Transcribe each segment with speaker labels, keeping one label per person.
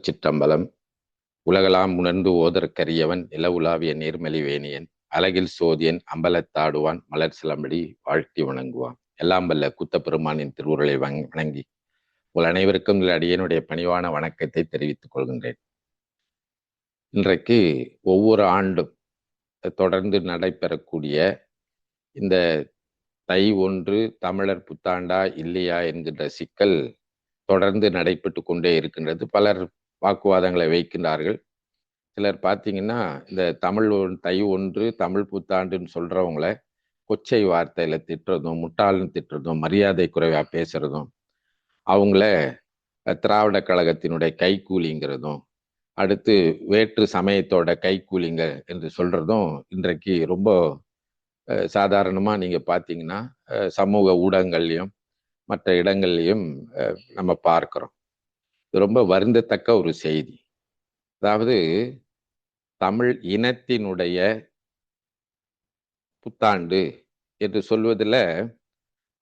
Speaker 1: திருச்சிற்றம்பலம் உலகலாம் உணர்ந்து ஓதற்கரியவன் நிலவுலாவிய நீர்மலி வேணியன் அழகில் சோதியன் அம்பலத்தாடுவான் மலர் சிலம்படி வாழ்த்தி வணங்குவான். எல்லாம் வல்ல குத்த பெருமானின் திருவுருளை வணங்கி உங்கள் அனைவருக்கும் அடியனுடைய பணிவான வணக்கத்தை தெரிவித்துக் கொள்கின்றேன். இன்றைக்கு ஒவ்வொரு ஆண்டும் தொடர்ந்து நடைபெறக்கூடிய இந்த தை ஒன்று தமிழர் புத்தாண்டா இல்லையா என்கின்ற சிக்கல் தொடர்ந்து நடைபெற்று கொண்டே இருக்கின்றது. பலர் வாக்குவாதங்களை வைக்கின்றார்கள். சிலர் பார்த்தீங்கன்னா இந்த தமிழ் ஒன்- தை ஒன்று தமிழ் புத்தாண்டுன்னு சொல்கிறவங்கள கொச்சை வார்த்தையில் திட்டுறதும் முட்டாள்னு திட்டுறதும் மரியாதை குறைவாக பேசுறதும் அவங்கள திராவிட கழகத்தினுடைய கைக்கூலிங்கிறதும் அடுத்து வேற்று சமயத்தோட கைக்கூலிங்க என்று சொல்கிறதும் இன்றைக்கு ரொம்ப சாதாரணமாக நீங்கள் பார்த்தீங்கன்னா சமூக ஊடகங்கள்லையும் மற்ற இடங்கள்லையும் நம்ம பார்க்குறோம். ரொம்ப வருந்தத்தக்க ஒரு செய்தி. அதாவது தமிழ் இனத்தினுடைய புத்தாண்டு என்று சொல்வதில்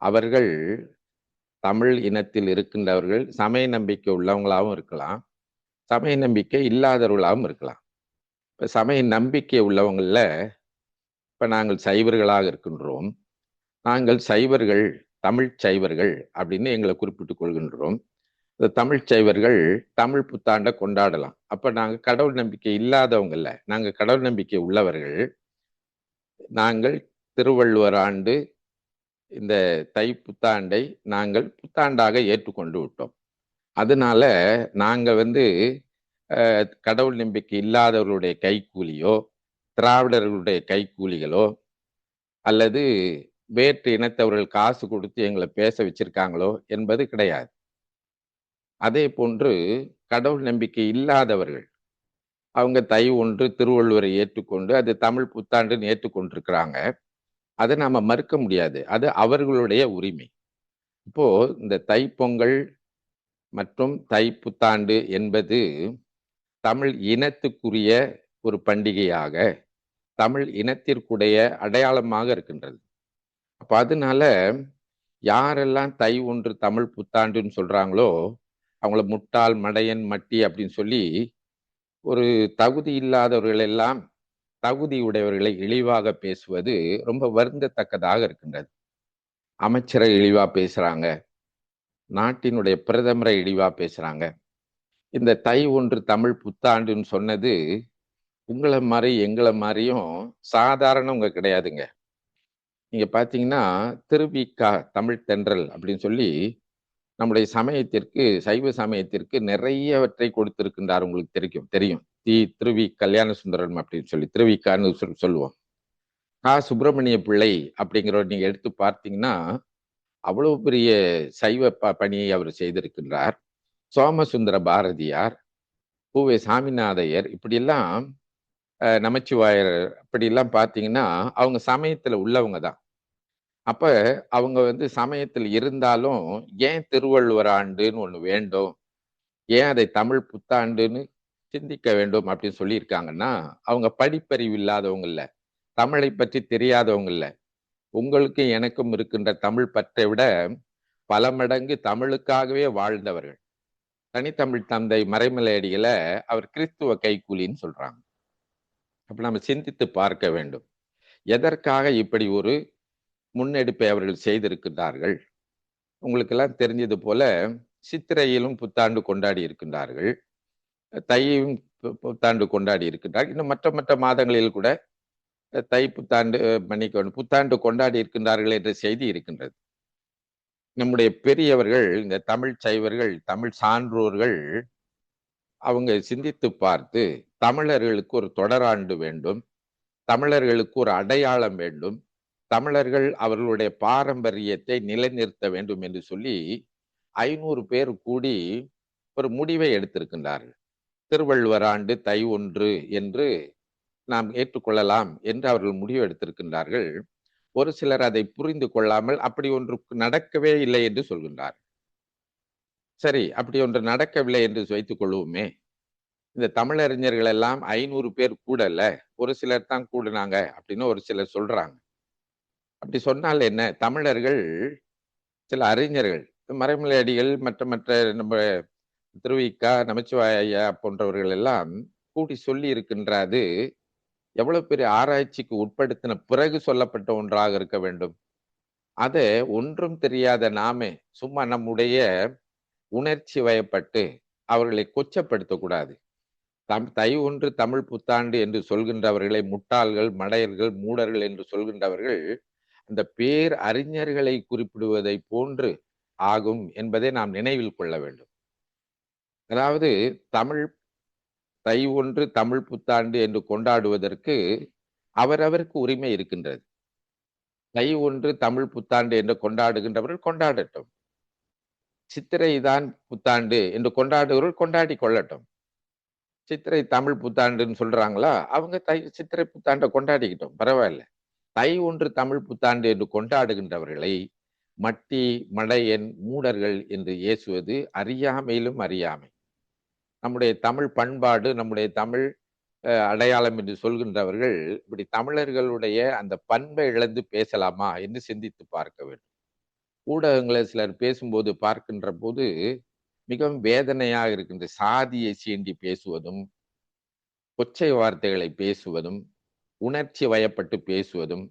Speaker 1: அவர்கள் தமிழ் இனத்தில் இருக்கின்றவர்கள் சமய நம்பிக்கை உள்ளவங்களாகவும் இருக்கலாம் சமய நம்பிக்கை இல்லாதவர்களாகவும் இருக்கலாம். இப்போ சமய நம்பிக்கை உள்ளவங்களில் இப்போ நாங்கள் சைவர்களாக இருக்கின்றோம் நாங்கள் சைவர்கள் தமிழ் சைவர்கள் அப்படின்னு எங்களை குறிப்பிட்டுக் கொள்கின்றோம். இந்த தமிழ் சைவர்கள் தமிழ் புத்தாண்டை கொண்டாடலாம். அப்ப நாங்க கடவுள் நம்பிக்கை இல்லாதவங்கல்ல நாங்க கடவுள் நம்பிக்கை உள்ளவர்கள். நாங்கள் திருவள்ளுவர் ஆண்டு இந்த தை புத்தாண்டை நாங்கள் புத்தாண்டாக ஏற்றுக்கொண்டு விட்டோம். அதனால நாங்க வந்து கடவுள் நம்பிக்கை இல்லாதவர்களுடைய கைக்கூலியோ திராவிடர்களுடைய கைக்கூலிகளோ அல்லது வேற்று இனத்தவர்கள் காசு கொடுத்து எங்களை பேச வச்சிருக்காங்களோ என்பது கிடையாது. அதே போன்று கடவுள் நம்பிக்கை இல்லாதவர்கள். அவங்க தை ஒன்று திருவள்ளுவரை ஏற்றுக்கொண்டு அது தமிழ் புத்தாண்டுன்னு ஏற்றுக்கொண்டிருக்கிறாங்க. அதை நாம் மறுக்க முடியாது. அது அவர்களுடைய உரிமை. இப்போ இந்த தைப்பொங்கல் மற்றும் தை புத்தாண்டு என்பது தமிழ் இனத்துக்குரிய ஒரு பண்டிகையாக தமிழ் இனத்திற்குடைய அடையாளமாக இருக்கின்றது. அப்போ அதனால யாரெல்லாம் தை ஒன்று தமிழ் புத்தாண்டுன்னு சொல்கிறாங்களோ அவங்கள முட்டாள் மடையன் மட்டி அப்படின்னு சொல்லி ஒரு தகுதி இல்லாதவர்களெல்லாம் தகுதி உடையவர்களை இழிவாக பேசுவது ரொம்ப வருந்தத்தக்கதாக இருக்கின்றது. அமைச்சரை இழிவா பேசுறாங்க. நாட்டினுடைய பிரதமரை இழிவா பேசுறாங்க. இந்த தை ஒன்று தமிழ் புத்தாண்டுன்னு சொன்னது உங்களை மாதிரி எங்களை மாதிரியும் சாதாரணவங்க கிடையாதுங்க. நீங்க பாத்தீங்கன்னா திருவிக்கா தமிழ் தென்றல் அப்படின்னு சொல்லி நம்முடைய சமயத்திற்கு சைவ சமயத்திற்கு நிறையவற்றை கொடுத்திருக்கின்றார் உங்களுக்கு தெரியும் தெரியும். தி திருவி கல்யாண சுந்தரம் அப்படின்னு சொல்லி திருவிக்கான்னு சொல்லி சொல்லுவோம். கா. சுப்பிரமணிய பிள்ளை அப்படிங்கிறவர் நீங்க எடுத்து பார்த்தீங்கன்னா அவ்வளவு பெரிய சைவ ப பணியை அவர் செய்திருக்கின்றார். சோமசுந்தர பாரதியார் பூவே சாமிநாதையர் இப்படியெல்லாம் அஹ், நமச்சிவாயர் எல்லாம் பார்த்தீங்கன்னா அவங்க சமயத்துல உள்ளவங்க தான். அப்ப அவங்க வந்து சமயத்தில் இருந்தாலும் ஏன் திருவள்ளுவர் ஆண்டுன்னு ஒண்ணு வேண்டும்? ஏன் அதை தமிழ் புத்தாண்டுன்னு சிந்திக்க வேண்டும்? அப்படின்னு சொல்லியிருக்காங்கன்னா அவங்க படிப்பறிவு இல்லாதவங்க இல்ல. தமிழை பற்றி தெரியாதவங்க இல்ல. உங்களுக்கும் எனக்கும் இருக்கின்ற தமிழ் பற்றை விட பல மடங்கு தமிழுக்காகவே வாழ்ந்தவர்கள். தனித்தமிழ் தந்தை மறைமலையடிகளை அவர் கிறிஸ்துவ கைக்கூலின்னு சொல்றாங்க. அப்ப நம்ம சிந்தித்து பார்க்க வேண்டும். எதற்காக இப்படி ஒரு முன்னெடுப்பை அவர்கள் செய்திருக்கிறார்கள் உங்களுக்கெல்லாம் தெரிஞ்சது போல சித்திரையிலும் புத்தாண்டு கொண்டாடி இருக்கின்றார்கள். தையும் பு- புத்தாண்டு கொண்டாடி இருக்கின்றார்கள். இன்னும் மற்ற மற்ற மாதங்களில் கூட தை புத்தாண்டு அஹ், மன்னிக்கணும் புத்தாண்டு கொண்டாடி இருக்கின்றார்கள் என்ற செய்தி இருக்கின்றது. நம்முடைய பெரியவர்கள் இந்த தமிழ் சைவர்கள் தமிழ் சான்றோர்கள் அவங்க சிந்தித்து பார்த்து தமிழர்களுக்கு ஒரு தொடராண்டு வேண்டும் தமிழர்களுக்கு ஒரு அடையாளம் வேண்டும் தமிழர்கள் அவர்களுடைய பாரம்பரியத்தை நிலைநிறுத்த வேண்டும் என்று சொல்லி ஐநூறு பேர் கூடி ஒரு முடிவை எடுத்திருக்கின்றார்கள். திருவள்ளுவர் ஆண்டு தை ஒன்று என்று நாம் ஏற்றுக்கொள்ளலாம் என்று அவர்கள் முடிவு எடுத்திருக்கின்றார்கள். ஒரு சிலர் அதை புரிந்து கொள்ளாமல் அப்படி ஒன்று நடக்கவே இல்லை என்று சொல்கின்றார். சரி அப்படி ஒன்று நடக்கவில்லை என்று வைத்துக் கொள்வோமே. இந்த தமிழறிஞர்கள் எல்லாம் ஐநூறு பேர் கூடல ஒரு சிலர் தான் கூடுனாங்க அப்படின்னு ஒரு சிலர் சொல்றாங்க. அப்படி சொன்னால் என்ன? தமிழர்கள் சில அறிஞர்கள் மறைமலை அடிகள் மற்ற மற்ற நம்ம திருவிக்கா நமச்சிவாய ஐயா போன்றவர்கள் எல்லாம் கூடி சொல்லி இருக்கின்றது எவ்வளவு பெரிய ஆராய்ச்சிக்கு உட்படுத்தின பிறகு சொல்லப்பட்ட ஒன்றாக இருக்க வேண்டும். அதை ஒன்றும் தெரியாத நாமே சும்மா நம்முடைய உணர்ச்சி வயப்பட்டு அவர்களை கொச்சப்படுத்தக்கூடாது தம் தை ஒன்று தமிழ் புத்தாண்டு என்று சொல்கின்றவர்களை முட்டாள்கள் மடையர்கள் மூடர்கள் என்று சொல்கின்றவர்கள் அந்த பேர் அறிஞர்களை குறிப்பிடுவதை போன்று ஆகும் என்பதை நாம் நினைவில் கொள்ள வேண்டும். அதாவது தமிழ் தை ஒன்று தமிழ் புத்தாண்டு என்று கொண்டாடுவதற்கு அவரவருக்கு உரிமை இருக்கின்றது. தை ஒன்று தமிழ் புத்தாண்டு என்று கொண்டாடுகின்றவர்கள் கொண்டாடட்டும். சித்திரை தான் புத்தாண்டு என்று கொண்டாடுகிறவர்கள் கொண்டாடி கொள்ளட்டும். சித்திரை தமிழ் புத்தாண்டுன்னு சொல்றாங்களா? அவங்க தை சித்திரை புத்தாண்டை கொண்டாடிக்கிட்டோம். பரவாயில்ல. தை ஒன்று தமிழ் புத்தாண்டு என்று கொண்டாடுகின்றவர்களை மட்டி மடையன் மூடர்கள் என்று ஏசுவது அறியாமையிலும் அறியாமை. நம்முடைய தமிழ் பண்பாடு நம்முடைய தமிழ் அடையாளம் என்று சொல்கின்றவர்கள் இப்படி தமிழர்களுடைய அந்த பண்பை இழந்து பேசலாமா என்று சிந்தித்து பார்க்க வேண்டும். ஊடகங்களை சிலர் பேசும்போது பார்க்கின்ற போது மிகவும் வேதனையாக இருக்கின்ற சாதியை சீண்டி பேசுவதும் கொச்சை வார்த்தைகளை பேசுவதும் உணர்ச்சி வயப்பட்டு பேசுவதும்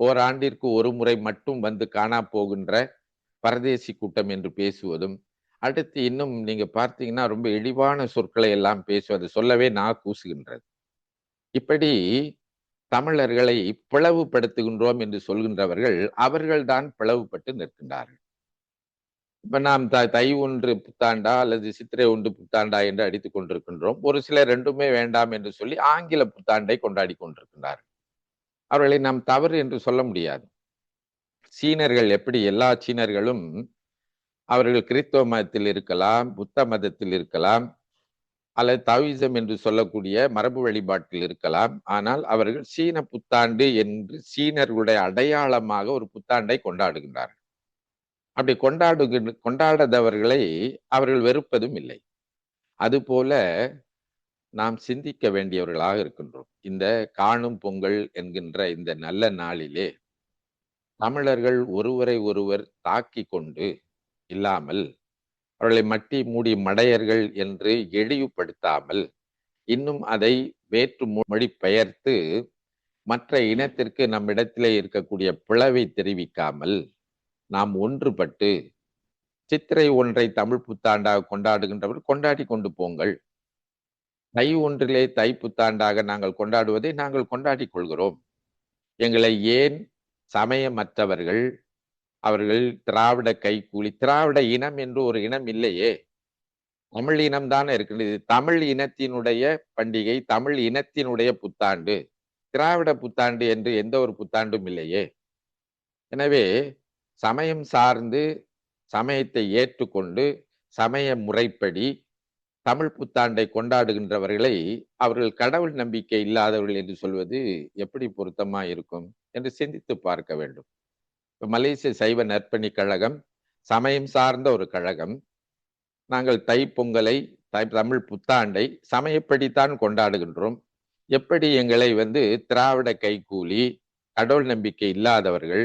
Speaker 1: ஓராண்டிற்கு ஒரு முறை மட்டும் வந்து காணா போகின்ற பரதேசி கூட்டம் என்று பேசுவதும் அடுத்து இன்னும் நீங்க பார்த்தீங்கன்னா ரொம்ப இழிவான சொற்களை எல்லாம் பேசுவது சொல்லவே நான் கூசுகின்றது. இப்படி தமிழர்களை பிளவுபடுத்துகின்றோம் என்று சொல்கின்றவர்கள் அவர்கள்தான் பிளவுபட்டு நிற்கின்றார்கள். இப்ப நாம் த தை ஒன்று புத்தாண்டா அல்லது சித்திரை ஒன்று புத்தாண்டா என்று அடித்துக் கொண்டிருக்கின்றோம். ஒரு சிலர் ரெண்டுமே வேண்டாம் என்று சொல்லி ஆங்கில புத்தாண்டை கொண்டாடி கொண்டிருக்கின்றார்கள் அவர்களை நாம் தவறு என்று சொல்ல முடியாது. சீனர்கள் எப்படி எல்லா சீனர்களும் அவர்கள் கிறிஸ்தவ மதத்தில் இருக்கலாம் புத்த மதத்தில் இருக்கலாம் அல்லது தாவிசம் என்று சொல்லக்கூடிய மரபு வழிபாட்டில் இருக்கலாம். ஆனால் அவர்கள் சீன புத்தாண்டு என்று சீனர்களுடைய அடையாளமாக ஒரு புத்தாண்டை கொண்டாடுகின்றார்கள். அப்படி கொண்டாடுகின்ற கொண்டாடாதவர்களை அவர்கள் வெறுப்பதும் இல்லை. அதுபோல நாம் சிந்திக்க வேண்டியவர்களாக இருக்கின்றோம். இந்த காணும் பொங்கல் என்கின்ற இந்த நல்ல நாளிலே தமிழர்கள் ஒருவரை ஒருவர் தாக்கி கொண்டு இல்லாமல் அவர்களை மட்டி மூடி மடையர்கள் என்று எளிவுபடுத்தாமல் இன்னும் அதை வேற்று மொழி பெயர்த்து மற்ற இனத்திற்கு நம்மிடத்திலே இருக்கக்கூடிய பிளவை தெரிவிக்காமல் நாம் ஒன்றுபட்டு சித்திரை ஒன்றை தமிழ் புத்தாண்டாக கொண்டாடுகின்றவர் கொண்டாடி கொண்டு போங்கள். தை ஒன்றிலே தை புத்தாண்டாக நாங்கள் கொண்டாடுவதை நாங்கள் கொண்டாடி கொள்கிறோம். எங்களை ஏன் சமயமற்றவர்கள் அவர்கள் திராவிட கைக்கூலி திராவிட இனம் என்று ஒரு இனம் இல்லையே. தமிழ் இனம் தானே இருக்கின்றது. தமிழ் இனத்தினுடைய பண்டிகை தமிழ் இனத்தினுடைய புத்தாண்டு திராவிட புத்தாண்டு என்று எந்த ஒரு புத்தாண்டும் இல்லையே. எனவே சமயம் சார்ந்து சமயத்தை ஏற்றுக்கொண்டு சமய முறைப்படி தமிழ் புத்தாண்டை கொண்டாடுகின்றவர்களை அவர்கள் கடவுள் நம்பிக்கை இல்லாதவர்கள் என்று சொல்வது எப்படி பொருத்தமா இருக்கும் என்று சிந்தித்து பார்க்க வேண்டும். இப்போ மலேசிய சைவ நற்பணி கழகம் சமயம் சார்ந்த ஒரு கழகம். நாங்கள் தை பொங்கலை தை தமிழ் புத்தாண்டை சமயப்படித்தான் கொண்டாடுகின்றோம். எப்படி எங்களை வந்து திராவிட கைக்கூலி கடவுள் நம்பிக்கை இல்லாதவர்கள்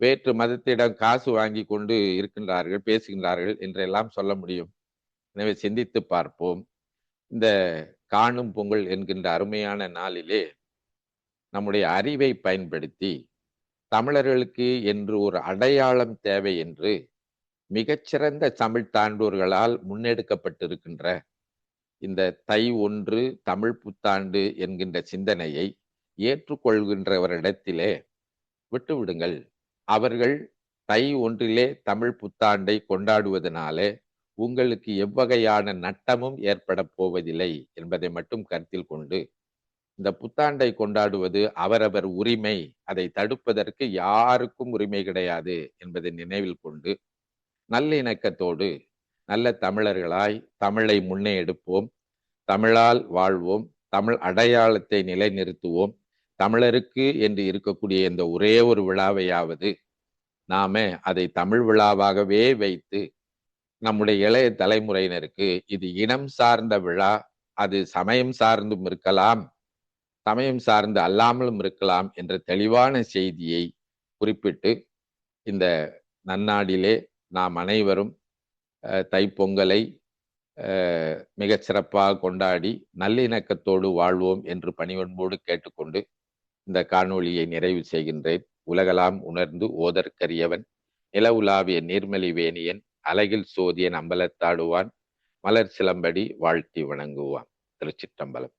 Speaker 1: வேற்று மதத்திடம் காசு வாங்கி கொண்டு இருக்கின்றார்கள் பேசுகின்றார்கள் என்றெல்லாம் சொல்ல முடியும். எனவே சிந்தித்து பார்ப்போம். இந்த காணும் பொங்கல் என்கின்ற அருமையான நாளிலே நம்முடைய அறிவை பயன்படுத்தி தமிழர்களுக்கு என்று ஒரு அடையாளம் தேவை என்று மிகச்சிறந்த தமிழ் தாண்டோர்களால் முன்னெடுக்கப்பட்டிருக்கின்ற இந்த தை ஒன்று தமிழ் புத்தாண்டு என்கின்ற சிந்தனையை ஏற்றுக்கொள்கின்றவரிடத்திலே விட்டுவிடுங்கள். அவர்கள் தை ஒன்றிலே தமிழ் புத்தாண்டை கொண்டாடுவதனாலே உங்களுக்கு எவ்வகையான நட்டமும் ஏற்பட போவதில்லை என்பதை மட்டும் கருத்தில் கொண்டு இந்த புத்தாண்டை கொண்டாடுவது அவரவர் உரிமை. அதை தடுப்பதற்கு யாருக்கும் உரிமை கிடையாது என்பதை நினைவில் கொண்டு நல்லிணக்கத்தோடு நல்ல தமிழர்களாய் தமிழை முன்னே எடுப்போம் தமிழால் வாழ்வோம். தமிழ் அடையாளத்தை நிலைநிறுத்துவோம். தமிழருக்கு என்று இருக்கக்கூடிய இந்த ஒரே ஒரு விழாவையாவது நாம அதை தமிழ் விழாவாகவே வைத்து நம்முடைய இளைய தலைமுறையினருக்கு இது இனம் சார்ந்த விழா அது சமயம் சார்ந்தும் இருக்கலாம் சமயம் சார்ந்து அல்லாமலும் இருக்கலாம் என்ற தெளிவான செய்தியை குறிப்பிட்டு இந்த நன்னாடிலே நாம் அனைவரும் தைப்பொங்கலை மிகச்சிறப்பாக சிறப்பாக கொண்டாடி நல்லிணக்கத்தோடு வாழ்வோம் என்று பணிவன்போடு கேட்டுக்கொண்டு இந்த காணொளியை நிறைவு செய்கின்றேன். உலகலாம் உணர்ந்து ஓதற்கரியவன் நில உலாவிய நீர்மலி வேணியன் அலகில் சோதியன் அம்பலத்தாடுவான் மலர் சிலம்படி வாழ்த்தி வணங்குவான். திருச்சிற்றம்பலம்.